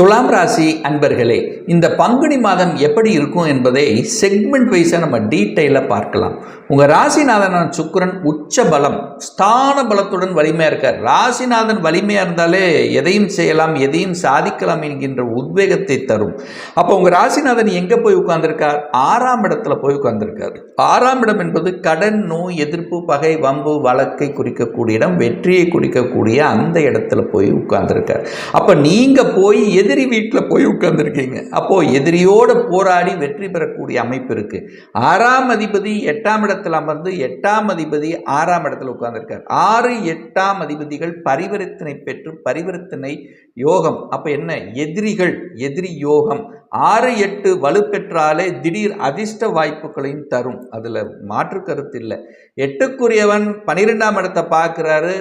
துலாம் ராசி அன்பர்களே இந்த பங்குனி மாதம் எப்படி இருக்கும் என்பதை செக்மெண்ட் வைஸாக நம்ம டீட்டெயிலாக பார்க்கலாம். உங்கள் ராசிநாதனான சுக்கிரன் உச்ச பலம் ஸ்தான பலத்துடன் வலிமையாக இருக்கார். ராசிநாதன் வலிமையாக இருந்தாலே எதையும் செய்யலாம் எதையும் சாதிக்கலாம் என்கின்ற உத்வேகத்தை தரும். அப்போ உங்கள் ராசிநாதன் எங்கே போய் உட்கார்ந்துருக்கார்? ஆறாம் இடத்துல போய் உட்கார்ந்துருக்கார். ஆறாம் இடம் என்பது கடன் நோய் எதிர்ப்பு பகை வம்பு வழக்கை குறிக்கக்கூடிய இடம் வெற்றியை குறிக்கக்கூடிய அந்த இடத்துல போய் உட்கார்ந்துருக்கார். அப்போ நீங்கள் போய் எது எதிரி வீட்டில் போய் உட்கார்ந்துருக்கீங்க. அப்போது எதிரியோடு போராடி வெற்றி பெறக்கூடிய அமைப்பு இருக்குது ஆறாம் அதிபதி எட்டாம் இடத்தில் அமர்ந்து எட்டாம் அதிபதி ஆறாம் இடத்தில் உட்கார்ந்துருக்கார். ஆறு எட்டாம் அதிபதிகள் பரிவர்த்தனை பெற்று பரிவர்த்தனை யோகம். அப்போ என்ன? எதிரிகள் எதிரி யோகம். ஆறு எட்டு வலுப்பெற்றாலே திடீர் அதிர்ஷ்ட வாய்ப்புகளையும் தரும். அதில் மாற்று கருத்து இல்லை. எட்டுக்குரியவன் பன்னிரெண்டாம் இடத்தை பார்க்குறாரு.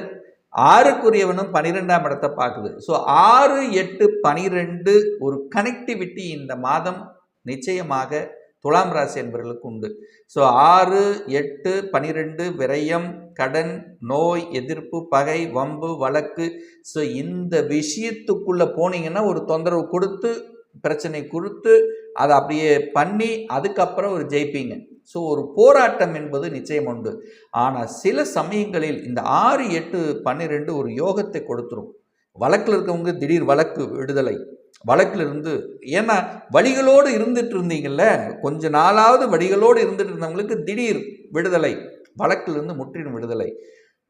ஆறுக்குரியவனும் பன்னிரெண்டாம் இடத்தை பார்க்குது. ஸோ ஆறு எட்டு பனிரெண்டு ஒரு கனெக்டிவிட்டி இந்த மாதம் நிச்சயமாக துலாம் ராசி என்பவர்களுக்கு உண்டு. ஸோ ஆறு எட்டு பனிரெண்டு விரயம் கடன் நோய் எதிர்ப்பு பகை வம்பு வழக்கு. ஸோ இந்த விஷயத்துக்குள்ளே போனீங்கன்னா ஒரு தொந்தரவு கொடுத்து பிரச்சனை கொடுத்து அதை அப்படியே பண்ணி அதுக்கப்புறம் ஒரு ஜெயிப்பீங்க. ஸோ ஒரு போராட்டம் என்பது நிச்சயம் உண்டு. ஆனால் சில சமயங்களில் இந்த ஆறு எட்டு பன்னிரெண்டு ஒரு யோகத்தை கொடுத்துரும். வழக்கில் இருக்கவங்க திடீர் வழக்கு விடுதலை. வழக்கில் இருந்து ஏன்னா வழிகளோடு இருந்துட்டு இருந்தீங்கல்ல கொஞ்ச நாளாவது வழிகளோடு இருந்துட்டு இருந்தவங்களுக்கு திடீர் விடுதலை. வழக்கிலிருந்து முற்றிலும் விடுதலை.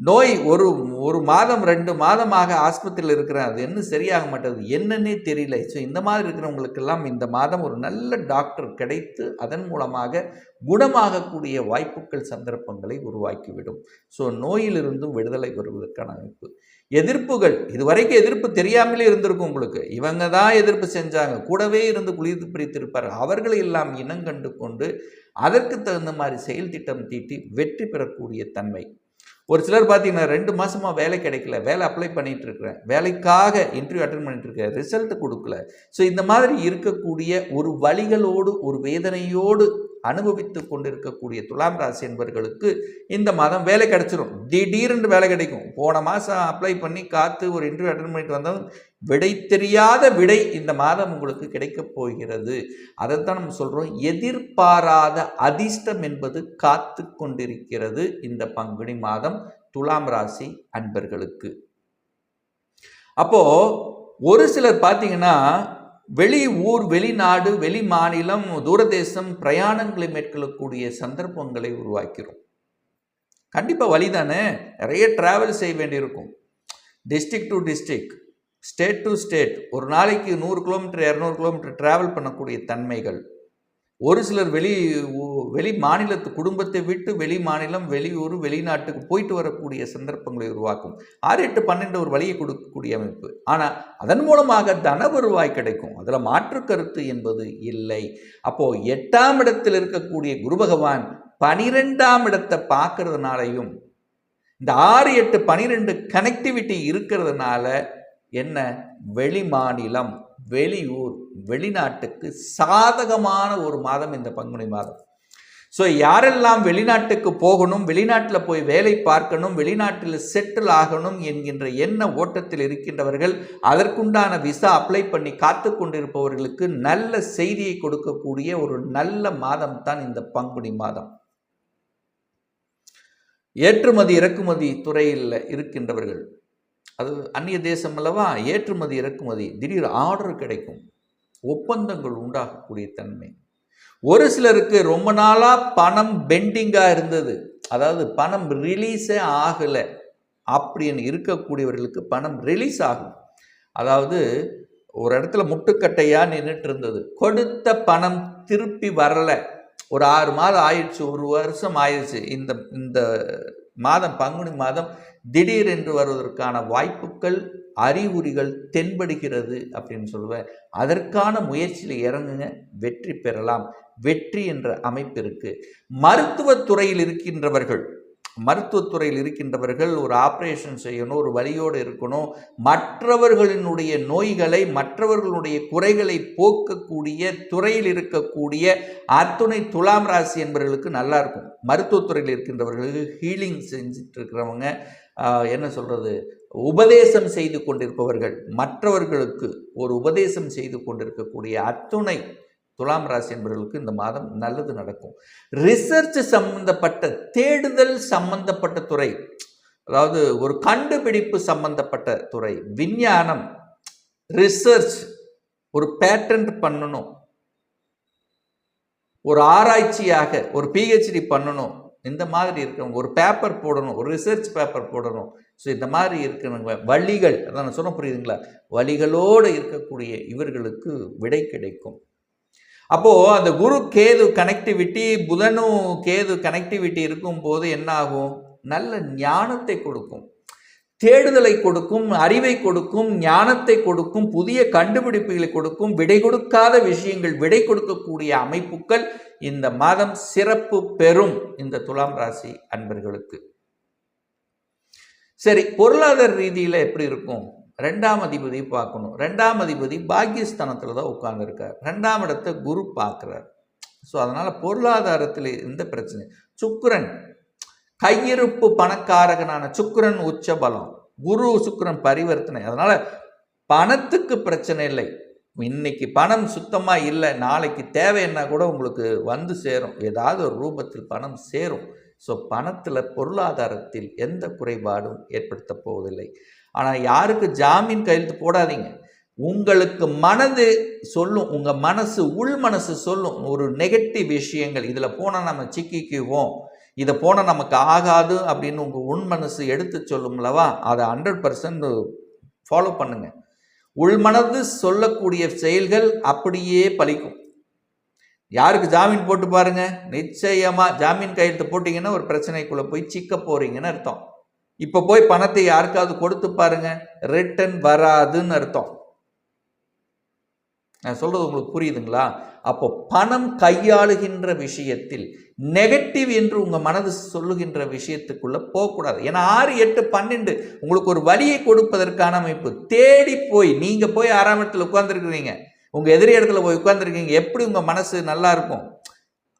நோய் ஒரு ஒரு மாதம் ரெண்டு மாதமாக ஆஸ்பத்திரியில் இருக்கிறேன். அது என்ன சரியாக மாட்டேது என்னன்னே தெரியல. ஸோ இந்த மாதிரி இருக்கிறவங்களுக்கெல்லாம் இந்த மாதம் ஒரு நல்ல டாக்டர் கிடைத்து அதன் மூலமாக குணமாகக்கூடிய வாய்ப்புகள் சந்தர்ப்பங்களை உருவாக்கிவிடும். ஸோ நோயிலிருந்தும் விடுதலை வருவதற்கான அமைப்பு. எதிர்ப்புகள் இதுவரைக்கும் எதிர்ப்பு தெரியாமலே இருந்திருக்கும் உங்களுக்கு. இவங்க தான் எதிர்ப்பு செஞ்சாங்க. கூடவே இருந்து குளிர்ந்து பிரித்திருப்பார் அவர்களை எல்லாம் இனங்கண்டு கொண்டு அதற்கு தகுந்த மாதிரி செயல் திட்டம் தீட்டி வெற்றி பெறக்கூடிய தன்மை. ஒரு சிலர் பார்த்தீங்கன்னா ரெண்டு மாதமாக வேலை கிடைக்கல வேலை அப்ளை பண்ணிகிட்டு இருக்கிறேன். வேலைக்காக இன்டர்வியூ அட்டன் பண்ணிட்டு இருக்கேன். ரிசல்ட் கொடுக்கல. ஸோ இந்த மாதிரி இருக்கக்கூடிய ஒரு வழிகளோடு ஒரு வேதனையோடு அனுபவித்து கொண்டிருக்கக்கூடிய துலாம் ராசி என்பவர்களுக்கு இந்த மாதம் வேலை கிடைச்சிரும். திடீர்னு வேலை கிடைக்கும். போன மாதம் அப்ளை பண்ணி காத்து ஒரு இன்டர்வியூ அட்டன் பண்ணிட்டு வந்தவங்க விடை தெரியாத விடை இந்த மாதம் உங்களுக்கு கிடைக்கப் போகிறது. அதைத்தான் நம்ம சொல்கிறோம் எதிர்பாராத அதிர்ஷ்டம் என்பது காத்து கொண்டிருக்கிறது இந்த பங்குனி மாதம் துலாம் ராசி அன்பர்களுக்கு. அப்போ ஒரு சிலர் பார்த்தீங்கன்னா வெளி ஊர் வெளிநாடு வெளி மாநிலம் தூரதேசம் பிரயாணங்களை மேற்கொள்ளக்கூடிய சந்தர்ப்பங்களை உருவாக்கிறோம். கண்டிப்பாக வழி தானே? நிறைய டிராவல் செய்ய வேண்டியிருக்கும். District to district state to state ஒரு நாளைக்கு நூறு கிலோமீட்டர் இரநூறு கிலோமீட்டர் டிராவல் பண்ணக்கூடிய தன்மைகள். ஒரு சிலர் வெளி வெளி மாநிலத்து குடும்பத்தை விட்டு வெளி மாநிலம் வெளியூர் வெளிநாட்டுக்கு போயிட்டு வரக்கூடிய சந்தர்ப்பங்களை உருவாக்கும். ஆறு எட்டு பன்னெண்டு ஒரு வழியை கொடுக்கக்கூடிய அமைப்பு. ஆனால் அதன் மூலமாக தன வருவாய் கிடைக்கும். அதில் மாற்று கருத்து என்பது இல்லை. அப்போது எட்டாம் இடத்தில் இருக்கக்கூடிய குரு பகவான் பனிரெண்டாம் இடத்தை பார்க்கறதுனாலையும் இந்த ஆறு எட்டு பனிரெண்டு கனெக்டிவிட்டி இருக்கிறதுனால என்ன? வெளி மாநிலம். வெளியூர் வெளிநாட்டுக்கு சாதகமான ஒரு மாதம் இந்த பங்குனி மாதம். ஸோ யாரெல்லாம் வெளிநாட்டுக்கு போகணும் வெளிநாட்டில் போய் வேலை பார்க்கணும் வெளிநாட்டில் செட்டில் ஆகணும் என்கின்ற எண்ண ஓட்டத்தில் இருக்கின்றவர்கள் அதற்குண்டான விசா அப்ளை பண்ணி காத்து கொண்டிருப்பவர்களுக்கு நல்ல செய்தியை கொடுக்கக்கூடிய ஒரு நல்ல மாதம் தான் இந்த பங்குனி மாதம். ஏற்றுமதி இறக்குமதி துறையில் இருக்கின்றவர்கள் அது அந்நிய தேசம் அல்லவா? ஏற்றுமதி இறக்குமதி. திடீர் ஆர்டர் கிடைக்கும். ஒப்பந்தங்கள் உண்டாகக்கூடிய தன்மை. ஒரு சிலருக்கு ரொம்ப நாளாக பணம் பெண்டிங்காக இருந்தது. அதாவது பணம் ரிலீஸே ஆகலை. அப்படின்னு இருக்கக்கூடியவர்களுக்கு பணம் ரிலீஸ் ஆகும். அதாவது ஒரு இடத்துல முட்டுக்கட்டையாக நின்றுட்டு இருந்தது. கொடுத்த பணம் திருப்பி வரலை. ஒரு ஆறு மாதம் ஆயிடுச்சு ஒரு வருஷம் ஆயிடுச்சு. இந்த இந்த மாதம் பங்குனி மாதம் திடீரென்று வருவதற்கான வாய்ப்புகள் அறிகுறிகள் தென்படுகிறது அப்படின்னு சொல்லுவேன். அதற்கான முயற்சியில் இறங்குங்க வெற்றி பெறலாம். வெற்றி என்ற அமைப்பு மருத்துவத்துறையில் இருக்கின்றவர்கள் மருத்துவத்துறையில் இருக்கின்றவர்கள் ஒரு ஆப்ரேஷன் செய்யணும் ஒரு வழியோடு இருக்கணும். மற்றவர்களினுடைய நோய்களை மற்றவர்களுடைய குறைகளை போக்கக்கூடிய துறையில் இருக்கக்கூடிய அத்துணை துலாம் ராசி என்பவர்களுக்கு நல்லா இருக்கும். மருத்துவத்துறையில் இருக்கின்றவர்களுக்கு ஹீலிங் செஞ்சுட்டு இருக்கிறவங்க என்ன சொல்கிறது உபதேசம் செய்து கொண்டிருப்பவர்கள். மற்றவர்களுக்கு ஒரு உபதேசம் செய்து கொண்டிருக்கக்கூடிய அத்துணை துலாம் ராசி என்பவர்களுக்கு இந்த மாதம் நல்லது நடக்கும். ரிசர்ச் சம்பந்தப்பட்ட தேடுதல் சம்பந்தப்பட்ட துறை அதாவது ஒரு கண்டுபிடிப்பு சம்பந்தப்பட்ட துறை விஞ்ஞானம் ரிசர்ச் ஒரு பேட்டன்ட் பண்ணணும். ஒரு ஆராய்ச்சியாக ஒரு பிஹெச்டி பண்ணணும். இந்த மாதிரி இருக்கணும். ஒரு பேப்பர் போடணும். ஒரு ரிசர்ச் பேப்பர் போடணும். ஸோ இந்த மாதிரி இருக்கணுங்க. வழிகள் அதான் நான் சொல்ல புரியுதுங்களா? வழிகளோடு இருக்கக்கூடிய இவர்களுக்கு விடை கிடைக்கும். அப்போது அந்த குரு கேது கனெக்டிவிட்டி புதனும் கேது கனெக்டிவிட்டி இருக்கும்போது என்ன ஆகும் நல்ல ஞானத்தை கொடுக்கும். தேடுதலை கொடுக்கும் அறிவை கொடுக்கும் ஞானத்தை கொடுக்கும் புதிய கண்டுபிடிப்புகளை கொடுக்கும் விடை கொடுக்காத விஷயங்கள் விடை கொடுக்கக்கூடிய அமைப்புகள் இந்த மாதம் சிறப்பு பெறும் இந்த துலாம் ராசி அன்பர்களுக்கு. சரி பொருளாதார ரீதியில் எப்படி இருக்கும்? ரெண்டாம் அதிபதி பார்க்கணும். ரெண்டாம் அதிபதி பாக்கியஸ்தானத்தில் தான் உட்காந்துருக்கார் ரெண்டாம் இடத்தை குரு பார்க்குறார். ஸோ அதனால் பொருளாதாரத்தில் எந்த பிரச்சனை சுக்கரன் கையிருப்பு பணக்காரகனான சுக்கரன் உச்ச பலம். குரு சுக்கரன் பரிவர்த்தனை. அதனால் பணத்துக்கு பிரச்சனை இல்லை. இன்னைக்கு பணம் சுத்தமாக இல்லை. நாளைக்கு தேவைன்னா கூட உங்களுக்கு வந்து சேரும். ஏதாவது ஒரு ரூபத்தில் பணம் சேரும். ஸோ பணத்தில் பொருளாதாரத்தில் எந்த குறைபாடும் ஏற்படுத்த போவதில்லை. ஆனால் யாருக்கு ஜாமீன் கையெழுத்து போடாதீங்க. உங்களுக்கு மனது சொல்லும் உங்கள் மனசு உள் மனசு சொல்லும் ஒரு நெகட்டிவ் விஷயங்கள். இதில் போனால் நம்ம சிக்கிக்குவோம். இதை போனால் நமக்கு ஆகாது அப்படின்னு உங்கள் உள் மனசு எடுத்து சொல்லும்லவா அதை ஹண்ட்ரட் பர்சன்ட் ஃபாலோ பண்ணுங்கள் உள்மனது சொல்லக்கூடிய செயல்கள் அப்படியே பலிக்கும் யாருக்கு ஜாமீன் போட்டு பாருங்க? நிச்சயமாக ஜாமீன் கையெழுத்து போட்டிங்கன்னா ஒரு பிரச்சனைக்குள்ளே போய் சிக்க போகிறீங்கன்னு அர்த்தம். இப்போ போய் பணத்தை யாருக்காவது கொடுத்து பாருங்க. ரிட்டர்ன் வராதுன்னு அர்த்தம். நான் சொல்றது உங்களுக்கு புரியுதுங்களா? அப்போ பணம் கையாளுகின்ற விஷயத்தில் நெகட்டிவ் என்று உங்கள் மனது சொல்லுகின்ற விஷயத்துக்குள்ள போகக்கூடாது. ஏன்னா ஆறு எட்டு பன்னெண்டு உங்களுக்கு ஒரு வழியை கொடுப்பதற்கான அமைப்பு. தேடி போய் நீங்கள் போய் ஆறாம் இடத்துல உட்கார்ந்துருக்கிறீங்க. உங்கள் எதிரி இடத்துல போய் உட்காந்துருக்கீங்க எப்படி உங்கள் மனசு நல்லா இருக்கும்?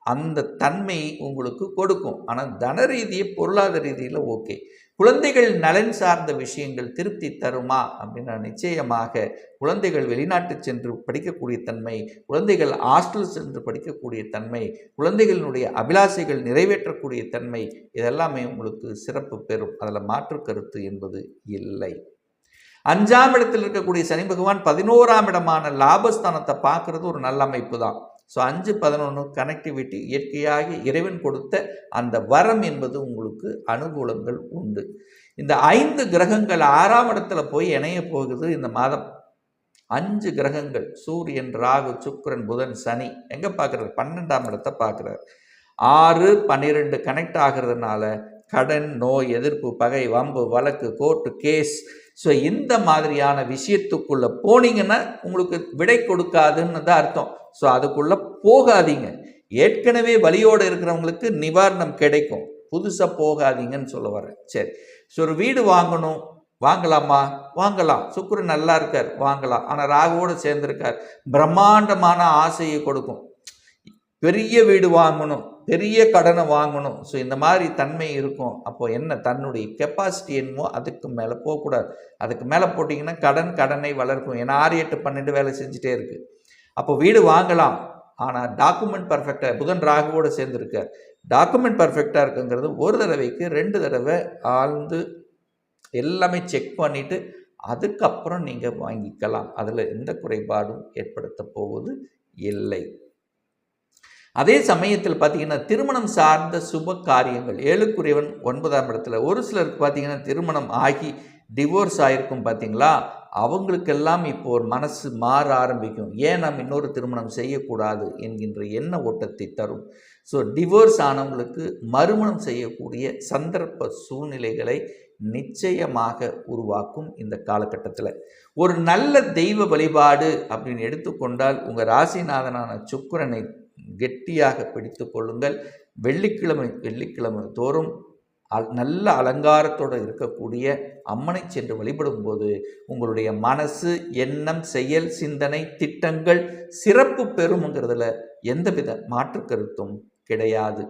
அந்த தன்மை உங்களுக்கு கொடுக்கும். ஆனால் தன ரீதியை பொருளாதார ரீதியில் ஓகே குழந்தைகள் நலன் சார்ந்த விஷயங்கள் திருப்தி தருமா அப்படின்னா நிச்சயமாக குழந்தைகள் வெளிநாட்டு சென்று படிக்கக்கூடிய தன்மை குழந்தைகள் ஹாஸ்டல் சென்று படிக்கக்கூடிய தன்மை குழந்தைகளினுடைய அபிலாசைகள் நிறைவேற்றக்கூடிய தன்மை இதெல்லாமே உங்களுக்கு சிறப்பு பெறும். அதில் மாற்று கருத்து என்பது இல்லை. அஞ்சாம் இடத்தில் இருக்கக்கூடிய சனி பகவான் பதினோராம் இடமான லாபஸ்தானத்தை பார்க்கறது ஒரு நல்ல அமைப்பு தான். ஸோ அஞ்சு பதினொன்று கனெக்டிவிட்டி இயற்கையாக இறைவன் கொடுத்த அந்த வரம் என்பது உங்களுக்கு அனுகூலங்கள் உண்டு. இந்த ஐந்து கிரகங்கள் ஆறாம் இடத்துல போய் இணைய போகுது இந்த மாதம். அஞ்சு கிரகங்கள் சூரியன் ராகு சுக்கிரன் புதன் சனி. எங்கே பார்க்குறாரு பன்னெண்டாம் இடத்தை பார்க்குறாரு ஆறு பன்னிரெண்டு கனெக்ட் ஆகிறதுனால கடன் நோய் எதிர்ப்பு பகை வம்பு வழக்கு கோர்ட்டு கேஸ். ஸோ இந்த மாதிரியான விஷயத்துக்குள்ளே போனீங்கன்னா உங்களுக்கு விடை கொடுக்காதுன்னு தான் அர்த்தம். ஸோ அதுக்குள்ளே போகாதீங்க. ஏற்கனவே வழியோடு இருக்கிறவங்களுக்கு நிவாரணம் கிடைக்கும். புதுசாக போகாதீங்கன்னு சொல்ல வரேன் சரி. ஸோ ஒரு வீடு வாங்கணும். வாங்கலாமா? வாங்கலாம். சுக்கிரன் நல்லா இருக்கார். வாங்கலாம். ஆனால் ராகுவோடு சேர்ந்துருக்கார். பிரம்மாண்டமான ஆசையை கொடுக்கும். பெரிய வீடு வாங்கணும். பெரிய கடனை வாங்கணும். ஸோ இந்த மாதிரி தன்மை இருக்கும். அப்போ என்ன? தன்னுடைய கெப்பாசிட்டி என்னமோ அதுக்கு மேலே போகக்கூடாது. அதுக்கு மேலே போட்டிங்கன்னா கடன் கடனை வளர்க்கும். ஏன்னா ஆறு எட்டு பன்னெண்டு வேலை செஞ்சுட்டே இருக்குது அப்போ வீடு வாங்கலாம். ஆனால் டாக்குமெண்ட் பர்ஃபெக்டாக புதன் ராகுவோடு சேர்ந்துருக்கார். டாக்குமெண்ட் பர்ஃபெக்டாக இருக்குங்கிறது ஒரு தடவைக்கு ரெண்டு தடவை ஆழ்ந்து எல்லாமே செக் பண்ணிவிட்டு அதுக்கப்புறம் நீங்கள் வாங்கிக்கலாம். அதில் எந்த குறைபாடும் ஏற்படுத்த போவது இல்லை. அதே சமயத்தில் பார்த்தீங்கன்னா திருமணம் சார்ந்த சுப காரியங்கள் ஏழுக்குரியவன் ஒன்பதாம் இடத்துல. ஒரு சிலருக்கு பார்த்தீங்கன்னா திருமணம் ஆகி டிவோர்ஸ் ஆகிருக்கும் பார்த்தீங்களா? அவங்களுக்கெல்லாம் இப்போ ஒரு மனசு மாற ஆரம்பிக்கும். ஏன் நாம் இன்னொரு திருமணம் செய்யக்கூடாது என்கின்ற எண்ண ஓட்டத்தை தரும். ஸோ டிவோர்ஸ் ஆனவங்களுக்கு மறுமணம் செய்யக்கூடிய சந்தர்ப்ப சூழ்நிலைகளை நிச்சயமாக உருவாக்கும் இந்த காலகட்டத்தில். ஒரு நல்ல தெய்வ வழிபாடு அப்படின்னு எடுத்துக்கொண்டால் உங்கள் ராசிநாதனான சுக்கிரனை கெட்டியாக பிடித்து கொள்ளுங்கள். வெள்ளிக்கிழமை வெள்ளிக்கிழமை தோறும் நல்ல அலங்காரத்தோடு இருக்கக்கூடிய அம்மனை சென்று வழிபடும்போது உங்களுடைய மனசு எண்ணம் செயல் சிந்தனை திட்டங்கள் சிறப்பு பெறும்ங்கிறதுல எந்தவித மாற்று கருத்தும் கிடையாது.